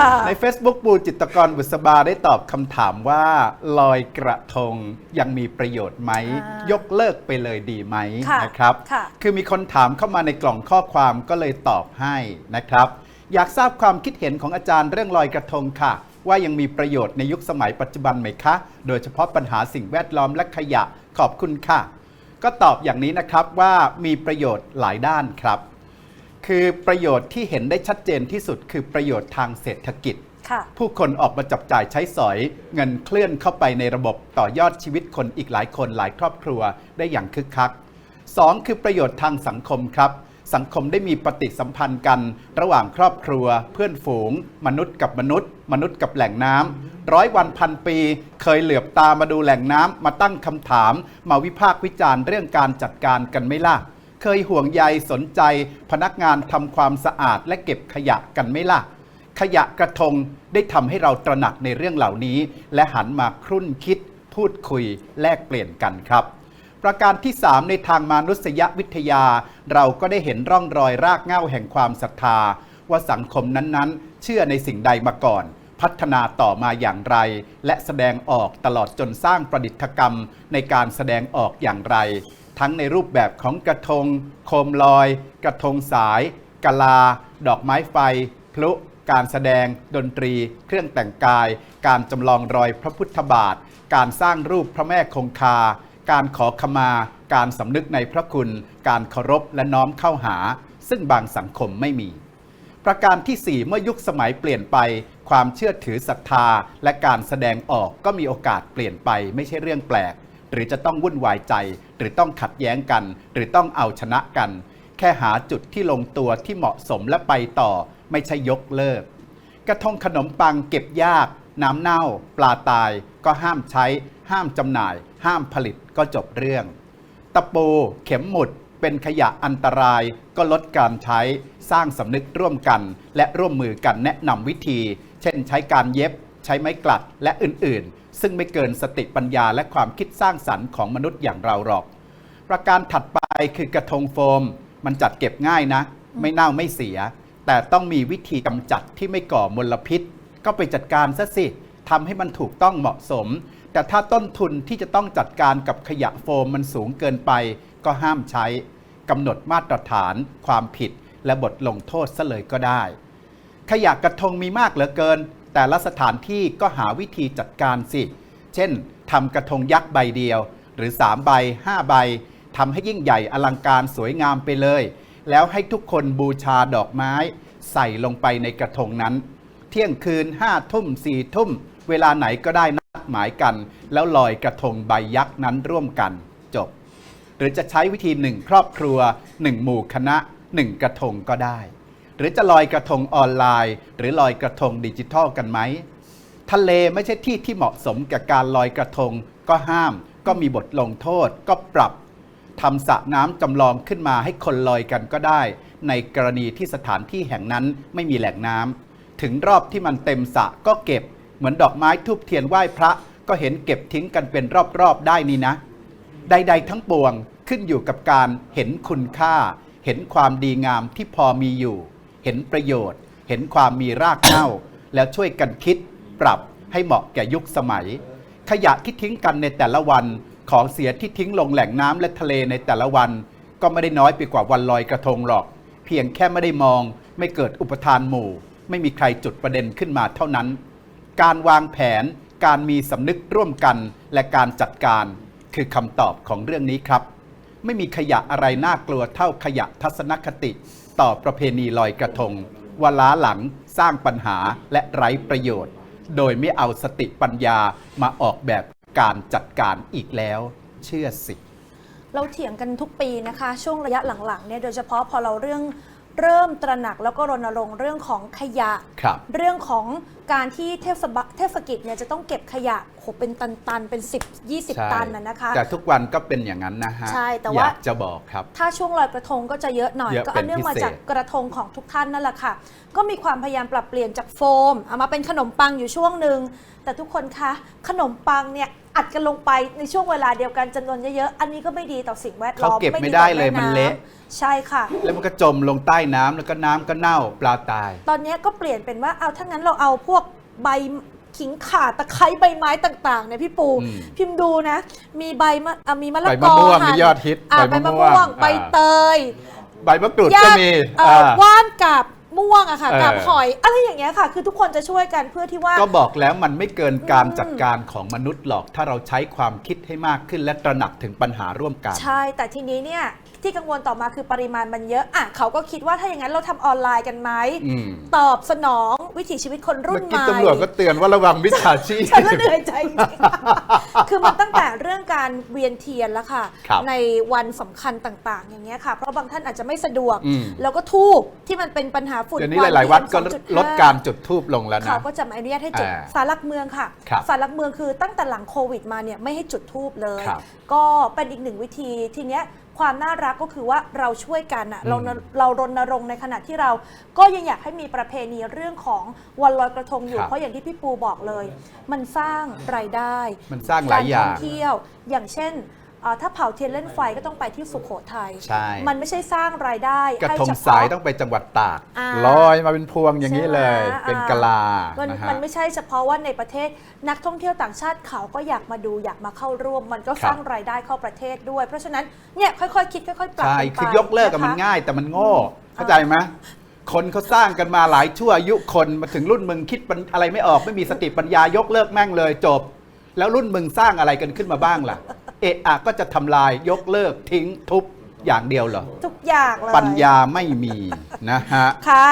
ค่ะ ใน Facebook ปูจิตรกรบุษบาได้ตอบคำถามว่าลอยกระทงยังมีประโยชน์ไหมอ่ายกเลิกไปเลยดีไหมค่ะนะครับ ค่ะ คือมีคนถามเข้ามาในกล่องข้อความก็เลยตอบให้นะครับ อยากทราบความคิดเห็นของอาจารย์เรื่องลอยกระทงค่ะ ว่ายังมีประโยชน์ในยุคสมัยปัจจุบันไหมคะ โดยเฉพาะปัญหาสิ่งแวดล้อมและขยะขอบคุณค่ะ ก็ตอบอย่างนี้นะครับว่ามีประโยชน์หลายด้านครับ คือประโยชน์ที่เห็นได้ชัดเจนที่สุดคือประโยชน์ทางเศรษฐกิจค่ะผู้คนออกมาจับจ่ายใช้สอย เงินเคลื่อนเข้าไปในระบบต่อยอดชีวิตคนอีกหลายคนหลายครอบครัวได้อย่างคึกคัก 2. คือประโยชน์ทางสังคมครับ สังคมได้มีปฏิสัมพันธ์กัน ระหว่างครอบครัว เพื่อนฝูง มนุษย์กับมนุษย์ มนุษย์กับแหล่งน้ำร้อยวันพันปี เคยเหลือบตามาดูแหล่งน้ำมาตั้งคำถาม มาวิพากษ์วิจารณ์เรื่องการจัดการกันไหม่ล่ะ เคยห่วงใยสนใจพนักงานทำความสะอาดและเก็บขยะกันไหม่ล่ะ ขยะกระทงได้ทำให้เราตระหนักในเรื่องเหล่านี้ และหันมาครุ่นคิด พูดคุยแลกเปลี่ยนกันครับ ประการที่ 3 ในทางมนุษยวิทยา เราก็ได้เห็นร่องรอยรากเหง้าแห่งความศรัทธา ว่าสังคมนั้นๆ เชื่อในสิ่งใดมาก่อนพัฒนาต่อมาอย่างไร และแสดงออกตลอดจนสร้างประดิษฐกรรมในการแสดงออกอย่างไร ทั้งในรูปแบบของกระทง โคมลอย กระทงสาย กะลา ดอกไม้ไฟ พลุ การแสดง ดนตรี เครื่องแต่งกาย การจำลองรอยพระพุทธบาท การสร้างรูปพระแม่คงคา การขอขมา การสำนึกในพระคุณ การเคารพและน้อมเข้าหา ซึ่งบางสังคมไม่มีประการที่ 4 เมื่อยุคสมัยเปลี่ยนไป ความเชื่อถือศรัทธา และการแสดงออกก็มีโอกาสเปลี่ยนไปไม่ใช่เรื่องแปลก หรือจะต้องวุ่นวายใจ หรือต้องขัดแย้งกัน หรือต้องเอาชนะกัน แค่หาจุดที่ลงตัวที่เหมาะสมและไปต่อ ไม่ใช่ยกเลิก กระทงขนมปังเก็บยาก น้ำเน่า ปลาตาย ก็ห้ามใช้ ห้ามจำหน่าย ห้ามผลิตก็จบเรื่อง ตะปูเข็มหมุดเป็นขยะอันตรายก็ลดการใช้สร้างสำนึกร่วมกัน และร่วมมือกันแนะนำวิธี เช่นใช้การเย็บ ใช้ไม้กลัดและอื่นๆ ซึ่งไม่เกินสติปัญญาและความคิดสร้างสรรค์ของมนุษย์อย่างเราหรอก ประการถัดไปคือกระทงโฟม มันจัดเก็บง่ายนะ ไม่เน่าไม่เสีย แต่ต้องมีวิธีกำจัดที่ไม่ก่อมลพิษ ก็ไปจัดการซะสิทำให้มันถูกต้องเหมาะสม แต่ถ้าต้นทุนที่จะต้องจัดการกับขยะโฟมมันสูงเกินไป ก็ห้ามใช้กำหนดมาตรฐาน ความผิด และบทลงโทษซะเลยก็ได้ ขยะกระทงมีมากเหลือเกิน แต่ละสถานที่ก็หาวิธีจัดการสิ เช่นทำกระทงยักษ์ใบเดียว หรือ 3 ใบ 5 ใบทำให้ยิ่งใหญ่อลังการสวยงามไปเลย แล้วให้ทุกคนบูชาดอกไม้ ใส่ลงไปในกระทงนั้น เที่ยงคืน5ทุ่ม4ทุ่ม เวลาไหนก็ได้นัดหมายกัน แล้วลอยกระทงใบยักษ์นั้นร่วมกันจบ หรือจะใช้วิธีหนึ่งครอบครัวหนึ่งหมู่คณะหนึ่งกระทงก็ได้ หรือจะลอยกระทงออนไลน์ หรือลอยกระทงดิจิทัลกันไหมทะเลไม่ใช่ที่ที่เหมาะสมกับการลอยกระทงก็ห้าม ก็มีบทลงโทษ ก็ปรับทำสระน้ำจำลองขึ้นมาให้คนลอยกันก็ได้ ในกรณีที่สถานที่แห่งนั้นไม่มีแหล่งน้ำถึงรอบที่มันเต็มสระก็เก็บ เหมือนดอกไม้ทูบเทียนไหว้พระ ก็เห็นเก็บทิ้งกันเป็นรอบๆได้นี่นะ ใด ๆ ทั้งปวงขึ้นอยู่กับการเห็นคุณค่า เห็นความดีงามที่พอมีอยู่ เห็นประโยชน์ เห็นความมีรากเหง้า แล้วช่วยกันคิดปรับให้เหมาะแก่ยุคสมัย ขยะที่ทิ้งกันในแต่ละวันของเสียที่ทิ้งลงแหล่งน้ำและทะเลในแต่ละวัน ก็ไม่ได้น้อยไปกว่าวันลอยกระทงหรอก เพียงแค่ไม่ได้มอง ไม่เกิดอุปทานหมู่ ไม่มีใครจุดประเด็นขึ้นมาเท่านั้น การวางแผน การมีสำนึกร่วมกัน และการจัดการ คือคำตอบของเรื่องนี้ครับ ไม่มีขยะอะไรน่ากลัวเท่าขยะทัศนคติ ต่อประเพณีลอยกระทงว่าล้าหลังสร้างปัญหาและไร้ประโยชน์ โดยไม่เอาสติปัญญามาออกแบบการจัดการอีกแล้ว เชื่อสิเราเถียงกันทุกปีนะคะ ช่วงระยะหลังๆเนี่ยโดยเฉพาะพอเราเรื่องเริ่มตระหนักแล้วก็รณรงค์เรื่องของขยะครับเรื่องของการที่เทศบะ เทศกิจเนี่ยจะต้องเก็บขยะโหเป็นตันๆ เป็น 10 20 ตันนะนะคะ แต่ทุกวันก็เป็นอย่างนั้นนะฮะใช่แต่อว่ายากจะบอกครับ ถ้าช่วงลอยกระทงก็จะเยอะหน่อย เยอะก็เป็อันนเนื่องมาพิเศษ จากกระทงของทุกท่านนั่นแหละค่ะ ก็มีความพยายามปรับเปลี่ยนจากโฟมเอามาเป็นขนมปังอยู่ช่วงหนึ่งแต่ทุกคนคะขนมปังเนี่ยออัดกันลงไปในช่วงเวลาเดียวกันจำนวนเยอะๆอันนี้ก็ไม่ดีต่อสิ่งแวดล้อมเขาเก็บไม่ได้เลยต่อแมันเละ ใช่ค่ะ แล้วมันก็จมลงใต้น้ำแล้วก็น้ำก็เน่าปลาตาย ตอนนี้ก็เปลี่ยนเป็นว่าเอาถ้างั้นเราเอาพวกใบ ขิงข่าตะไคร้ใบไม้ต่างๆเนี่ยพี่ปู อืม พิมพ์ดูนะ มีใบมะอะมีมะละใบกมะอม่วงหั่นนี่ยอดฮิตอะใบใบมะมะม่วงม่วงใบอ่าเตยใบมะกรูดญาก็ติมีเอ่ออ่า ว่านกับม่วงอะค่ะเออ กับหอย อะไรอย่างเงี้ยค่ะ คือทุกคนจะช่วยกันเพื่อที่ว่า ก็บอกแล้วมันไม่เกินการอืมจัดการของมนุษย์หรอก ถ้าเราใช้ความคิดให้มากขึ้นและตระหนักถึงปัญหาร่วมกัน ใช่ แต่ทีนี้เนี่ย ที่กังวลต่อมาคือปริมาณมันเยอะอะเขาก็คิดว่าถ้าอย่างนั้นเราทำออนไลน์กันไหมอืม ตอบสนองวิถีชีวิตคนรุ่เมื่นอใหกี้ม่ ตำรวจก็เตือนว่าระวังมิจฉาชีพ ฉันละเหนื่อยใจจริงๆ คือมันตั้งแต่เรื่องการเวียนเทียนแล้วค่ะ ครับในวันสำคัญต่างๆ อย่างเงี้ยค่ะ เพราะบางท่านอาจจะไม่สะดวก อืม แล้วก็ทูบที่มันเป็นปัญหาฝุ่นเดี๋ยวนี้คหลาย ๆ วัดก็ PM 2.5 ลดการจุดทูบลงแล้วนะ เขาก็จะไม่อนุญาตให้จุดอ่าสารหลักเมืองค่ะครับสารหลักเมืองคือตั้งแต่หลังโควิดมาเนี่ยไม่ให้จุดทูบเลย ครับก็เป็นอีกหนึ่งวิธีทีเนี้ย ความน่ารักก็คือว่าเราช่วยกันอะเราอืมเรารณรงค์ในขณะที่เราก็ยังอยากให้มีประเพณีเรื่องของวันลอยกระทงอยู่ครับ เพราะอย่างที่พี่ปูบอกเลย มันสร้างรายได้มันสร้างหลายอย่ากรท่องงเที่ยว อย่างเช่นเอ่อถ้าเผาเทียนเล่นไฟก็ต้องไปที่สุโขทัยใช่ มันไม่ใช่สร้างรายได้กระให้ทงเฉสายพาะต้องไปจังหวัดตากอ่าลอยมาเป็นพวงอย่างนี้เลย ใช่ไหมเป็นอ่ากะลามันนะฮะ มันไม่ใช่เฉพาะว่าในประเทศนักท่องเที่ยวต่างชาติเขาก็อยากมาดูอยากมาเข้าร่วม มันก็ครับ สร้างรายได้เข้าประเทศด้วย เพราะฉะนั้นเนี่ยค่อยๆ คิดค่อยๆ ปรับใช่กันไปคือยกเลิกกับมันนะคะ ง่ายแต่มันโง่เข้าใจไหมคนเขาสร้างกันมาหลายชั่วอายุคนมาถึงรุ่นมึงคิดปัญอะไรไม่ออกไม่มีสติปัญญายกเลิกแม่งเลยจบ แล้วรุ่นมึงสร้างอะไรกันขึ้นมาบ้างล่ะ เอะอะก็จะทำลายยกเลิกทิ้งทุบอย่างเดียวเหรอ ทุกอย่างเลยปัญญาไม่มีนะฮะ ค่ะ